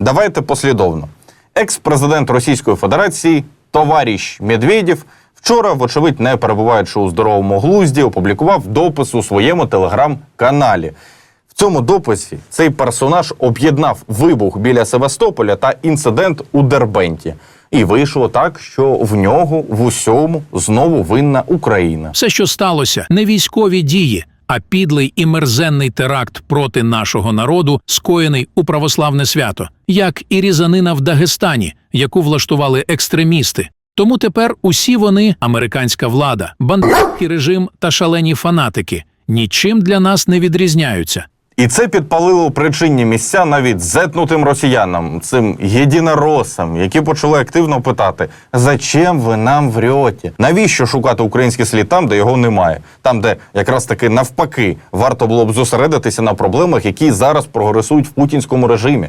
Давайте послідовно. Екс-президент Російської Федерації товариш Медведєв вчора, вочевидь, не перебуваючи у здоровому глузді, опублікував допис у своєму телеграм-каналі. В цьому дописі цей персонаж об'єднав вибух біля Севастополя та інцидент у Дербенті. І вийшло так, що в нього в усьому знову винна Україна. Все, що сталося, не військові дії, а підлий і мерзенний теракт проти нашого народу, скоєний у православне свято, як і різанина в Дагестані, яку влаштували екстремісти. Тому тепер усі вони, американська влада, бандитський режим та шалені фанатики, нічим для нас не відрізняються. І це підпалило причинні місця навіть зетнутим росіянам, цим єдиноросам, які почали активно питати: зачем ви нам врете? Навіщо шукати український слід там, де його немає? Там, де якраз таки навпаки варто було б зосередитися на проблемах, які зараз прогресують в путінському режимі.